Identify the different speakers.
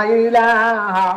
Speaker 1: ইলাহা